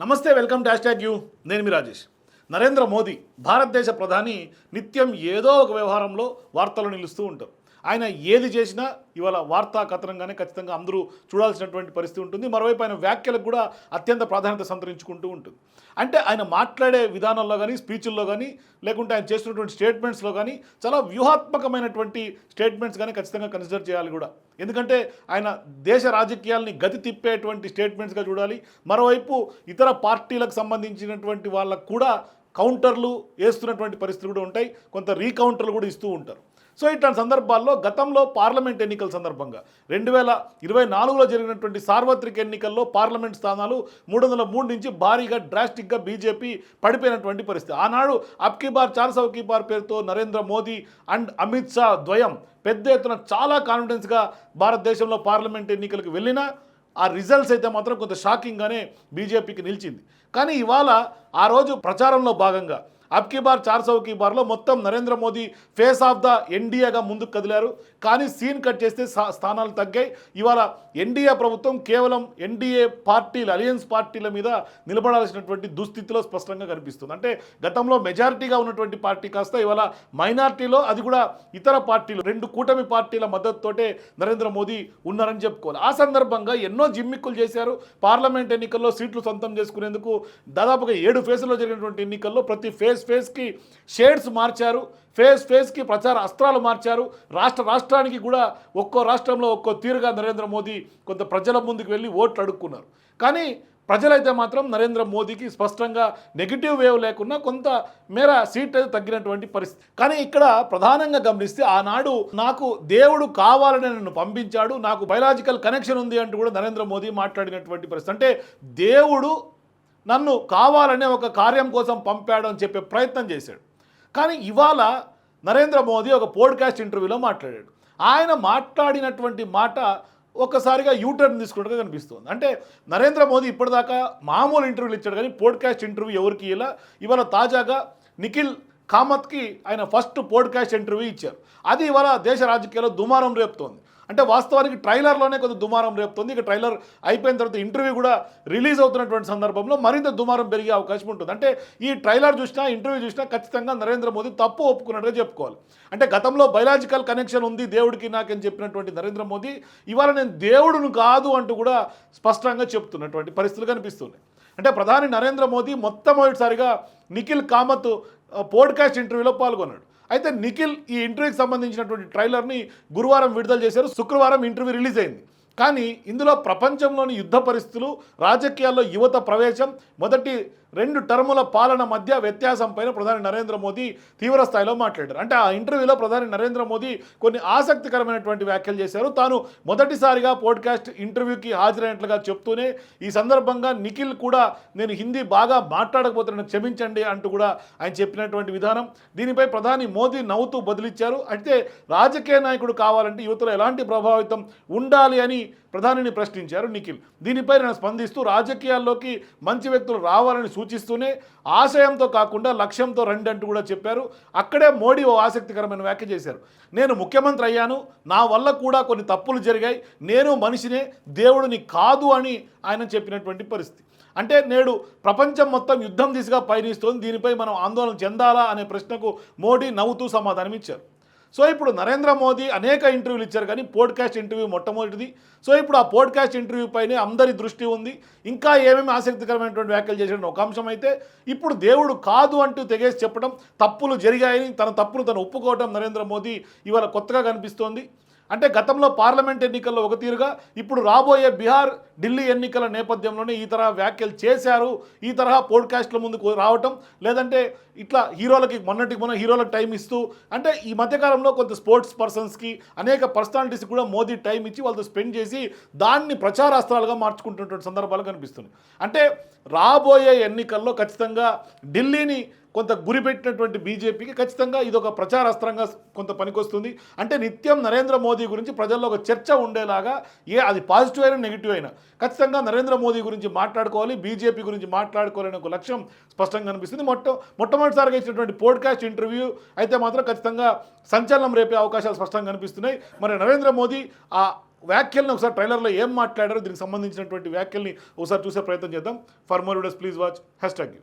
నమస్తే welcome to tag you. నేను మీ రాజేష్. నరేంద్ర మోదీ భారతదేశ ప్రధాని నిత్యం ఏదో ఒక వ్యవహారంలో వార్తలు నిలుస్తూ ఉంటారు. ఆయన ఏది చేసినా ఇవాళ వార్తా కథనంగానే ఖచ్చితంగా అందరూ చూడాల్సినటువంటి పరిస్థితి ఉంటుంది. మరోవైపు ఆయన వ్యాఖ్యలకు కూడా అత్యంత ప్రాధాన్యత సంతరించుకుంటూ ఉంటుంది. అంటే ఆయన మాట్లాడే విధానంలో కానీ స్పీచ్ల్లో కానీ లేకుంటే ఆయన చేస్తున్నటువంటి స్టేట్మెంట్స్లో కానీ చాలా వ్యూహాత్మకమైనటువంటి స్టేట్మెంట్స్ కానీ ఖచ్చితంగా కన్సిడర్ చేయాలి కూడా. ఎందుకంటే ఆయన దేశ రాజకీయాల్ని గతి తిప్పేటువంటి స్టేట్మెంట్స్గా చూడాలి. మరోవైపు ఇతర పార్టీలకు సంబంధించినటువంటి వాళ్ళకు కూడా కౌంటర్లు వేస్తున్నటువంటి పరిస్థితులు కూడా ఉంటాయి. కొంత రీకౌంటర్లు కూడా ఇస్తూ ఉంటారు. సో ఇట్లాంటి సందర్భాల్లో గతంలో పార్లమెంట్ ఎన్నికల సందర్భంగా రెండు వేల ఇరవై నాలుగులో జరిగినటువంటి సార్వత్రిక ఎన్నికల్లో పార్లమెంట్ స్థానాలు మూడు వందల మూడు నుంచి భారీగా డ్రాస్టిక్గా బీజేపీ పడిపోయినటువంటి పరిస్థితి. ఆనాడు అబ్కీ బార్ చార్ సౌ కీ బార్ పేరుతో నరేంద్ర మోదీ అండ్ అమిత్ షా ద్వయం పెద్ద ఎత్తున చాలా కాన్ఫిడెన్స్గా భారతదేశంలో పార్లమెంట్ ఎన్నికలకు వెళ్ళినా ఆ రిజల్ట్స్ అయితే మాత్రం కొంత షాకింగ్గానే బీజేపీకి నిలిచింది. కానీ ఇవాళ ఆ రోజు ప్రచారంలో భాగంగా అబ్కీ బార్ చార్ సౌకి బార్లో మొత్తం Narendra Modi face of the ఎన్డీఏగా ముందుకు కదిలారు. కానీ సీన్ కట్ చేస్తే స్థా- స్థానాలు తగ్గాయి. ఇవాళ ఎన్డీఏ ప్రభుత్వం కేవలం ఎన్డీఏ పార్టీలు అలయన్స్ పార్టీల మీద నిలబడాల్సినటువంటి దుస్థితిలో స్పష్టంగా కనిపిస్తుంది. అంటే గతంలో మెజారిటీగా ఉన్నటువంటి పార్టీ కాస్త ఇవాళ మైనార్టీలో అది కూడా ఇతర పార్టీలు రెండు కూటమి పార్టీల మద్దతుతోటే నరేంద్ర మోదీ ఉన్నారని చెప్పుకోవాలి. ఆ సందర్భంగా ఎన్నో జిమ్మిక్కులు చేశారు. పార్లమెంట్ ఎన్నికల్లో సీట్లు సొంతం చేసుకునేందుకు దాదాపుగా ఏడు ఫేజ్లో జరిగినటువంటి ఎన్నికల్లో ప్రతి ఫేజ్ ఫేస్కి షేడ్స్ మార్చారు ఫేస్ ఫేస్కి ప్రచార అస్త్రాలు మార్చారు. రాష్ట్ర రాష్ట్రానికి కూడా ఒక్కో రాష్ట్రంలో ఒక్కో తీరుగా నరేంద్ర మోదీ కొంత ప్రజల ముందుకు వెళ్ళి ఓట్లు అడుక్కున్నారు. కానీ ప్రజలైతే మాత్రం నరేంద్ర మోదీకి స్పష్టంగా నెగిటివ్ వేవ్ లేకుండా కొంత మేర సీట్ అయితే తగ్గినటువంటి పరిస్థితి. కానీ ఇక్కడ ప్రధానంగా గమనిస్తే ఆనాడు నాకు దేవుడు కావాలని నన్ను పంపించాడు నాకు బయలాజికల్ కనెక్షన్ ఉంది అంటూ కూడా నరేంద్ర మోదీ మాట్లాడినటువంటి పరిస్థితి. అంటే దేవుడు నన్ను కావాలనే ఒక కార్యం కోసం పంపాడు అని చెప్పే ప్రయత్నం చేశాడు. కానీ ఇవాళ నరేంద్ర మోదీ ఒక పోడ్కాస్ట్ ఇంటర్వ్యూలో మాట్లాడాడు. ఆయన మాట్లాడినటువంటి మాట ఒక్కసారిగా యూటర్న్ తీసుకున్నట్టుగా కనిపిస్తుంది. అంటే నరేంద్ర మోదీ ఇప్పటిదాకా మామూలు ఇంటర్వ్యూలు ఇచ్చాడు కానీ పోడ్కాస్ట్ ఇంటర్వ్యూ ఎవరికి ఇలా ఇవాళ తాజాగా నిఖిల్ కామత్కి ఆయన ఫస్ట్ పోడ్కాస్ట్ ఇంటర్వ్యూ ఇచ్చారు. అది ఇవాళ దేశ రాజకీయాల్లో దుమారం రేపుతోంది. అంటే వాస్తవానికి ట్రైలర్లోనే కొంత దుమారం రేపుతుంది. ఇక ట్రైలర్ అయిపోయిన తర్వాత ఇంటర్వ్యూ కూడా రిలీజ్ అవుతున్నటువంటి సందర్భంలో మరింత దుమారం పెరిగే అవకాశం ఉంటుంది. అంటే ఈ ట్రైలర్ చూసినా ఇంటర్వ్యూ చూసినా ఖచ్చితంగా నరేంద్ర మోదీ తప్పు ఒప్పుకున్నట్టుగా చెప్పుకోవాలి. అంటే గతంలో బయలాజికల్ కనెక్షన్ ఉంది దేవుడికి నాకని చెప్పినటువంటి నరేంద్ర మోదీ ఇవాళ నేను దేవుడును కాదు అంటూ కూడా స్పష్టంగా చెప్తున్నటువంటి పరిస్థితులు కనిపిస్తున్నాయి. అంటే ప్రధాని నరేంద్ర మోదీ మొట్టమొదటిసారిగా నిఖిల్ కామత్ పోడ్కాస్ట్ ఇంటర్వ్యూలో పాల్గొన్నాడు. అయితే నిఖిల్ ఈ ఇంటర్వ్యూకి సంబంధించినటువంటి ట్రైలర్ని గురువారం విడుదల చేశారు. శుక్రవారం ఇంటర్వ్యూ రిలీజ్ అయింది. కానీ ఇందులో ప్రపంచంలోని యుద్ధ పరిస్థితులు రాజకీయాల్లో యువత ప్రవేశం మొదటి రెండు టర్ముల పాలన మధ్య వ్యత్యాసం పైన ప్రధాని నరేంద్ర మోదీ తీవ్ర స్థాయిలో మాట్లాడారు. అంటే ఆ ఇంటర్వ్యూలో ప్రధాని నరేంద్ర మోదీ కొన్ని ఆసక్తికరమైనటువంటి వ్యాఖ్యలు చేశారు. తాను మొదటిసారిగా పోడ్కాస్ట్ ఇంటర్వ్యూకి హాజరైనట్లుగా చెప్తూనే ఈ సందర్భంగా నిఖిల్ కూడా నేను హిందీ బాగా మాట్లాడకపోతున్నాను క్షమించండి అంటూ కూడా ఆయన చెప్పినటువంటి విధానం. దీనిపై ప్రధాని మోదీ నవ్వుతూ బదిలిచ్చారు. అయితే రాజకీయ నాయకుడు కావాలంటే యువతలో ఎలాంటి ప్రభావితం ఉండాలి అని ప్రధానిని ప్రశ్నించారు నిఖిల్. దీనిపై నేను స్పందిస్తూ రాజకీయాల్లోకి మంచి వ్యక్తులు రావాలని సూచిస్తూనే ఆశయంతో కాకుండా లక్ష్యంతో రండి అంటూ కూడా చెప్పారు. అక్కడే మోడీ ఓ ఆసక్తికరమైన వ్యాఖ్య చేశారు. నేను ముఖ్యమంత్రి అయ్యాను. నా వల్ల కూడా కొన్ని తప్పులు జరిగాయి. నేను మనిషినే దేవుడిని కాదు అని ఆయన చెప్పినటువంటి పరిస్థితి. అంటే నేడు ప్రపంచం మొత్తం యుద్ధం దిశగా పయనిస్తోంది. దీనిపై మనం ఆందోళన చెందాలా అనే ప్రశ్నకు మోడీ నవ్వుతూ సమాధానం ఇచ్చారు సో ఇప్పుడు నరేంద్ర మోదీ అనేక ఇంటర్వ్యూలు ఇచ్చారు కానీ పోడ్కాస్ట్ ఇంటర్వ్యూ మొట్టమొదటిది. సో ఇప్పుడు ఆ పోడ్కాస్ట్ ఇంటర్వ్యూ పైనే అందరి దృష్టి ఉంది. ఇంకా ఏమేమి ఆసక్తికరమైనటువంటి వ్యాఖ్యలు చేసిన ఒక అంశం అయితే ఇప్పుడు దేవుడు కాదు అంటూ తెగేసి చెప్పడం తప్పులు జరిగాయని తన తప్పును తను ఒప్పుకోవడం నరేంద్ర మోదీ ఇవాళ కొత్తగా కనిపిస్తోంది. అంటే గతంలో పార్లమెంట్ ఎన్నికల్లో ఒక తీరుగా ఇప్పుడు రాబోయే బీహార్ ఢిల్లీ ఎన్నికల నేపథ్యంలోనే ఈ తరహా వ్యాఖ్యలు చేశారు. ఈ తరహా పోడ్కాస్ట్ల ముందుకు రావటం లేదంటే ఇట్లా హీరోలకి మొన్నటికి మొన్న హీరోలకు టైం ఇస్తూ అంటే ఈ మధ్యకాలంలో కొంత స్పోర్ట్స్ పర్సన్స్కి అనేక పర్సనాలిటీస్కి కూడా మోదీ టైం ఇచ్చి వాళ్ళతో స్పెండ్ చేసి దాన్ని ప్రచారాస్త్రాలుగా మార్చుకుంటున్నటువంటి సందర్భాలు కనిపిస్తున్నాయి. అంటే రాబోయే ఎన్నికల్లో ఖచ్చితంగా ఢిల్లీని కొంత గురిపెట్టినటువంటి బీజేపీకి ఖచ్చితంగా ఇది ఒక ప్రచారాస్త్రంగా కొంత పనికొస్తుంది. అంటే నిత్యం నరేంద్ర మోదీ గురించి ప్రజల్లో ఒక చర్చ ఉండేలాగా ఏ అది పాజిటివ్ అయినా నెగిటివ్ అయినా ఖచ్చితంగా నరేంద్ర మోదీ గురించి మాట్లాడుకోవాలి బీజేపీ గురించి మాట్లాడుకోవాలనే ఒక లక్ష్యం స్పష్టంగా కనిపిస్తుంది. మొట్ట మొట్టమొదటిసారిగా ఇచ్చినటువంటి పోడ్కాస్ట్ ఇంటర్వ్యూ అయితే మాత్రం ఖచ్చితంగా సంచలనం రేపే అవకాశాలు స్పష్టంగా కనిపిస్తున్నాయి. మరి నరేంద్ర మోదీ ఆ వ్యాఖ్యల్ని ఒకసారి ట్రైలర్లో ఏం మాట్లాడారో దీనికి సంబంధించినటువంటి వ్యాఖ్యల్ని ఒకసారి చూసే ప్రయత్నం చేద్దాం. For more videos please watch hash tag U.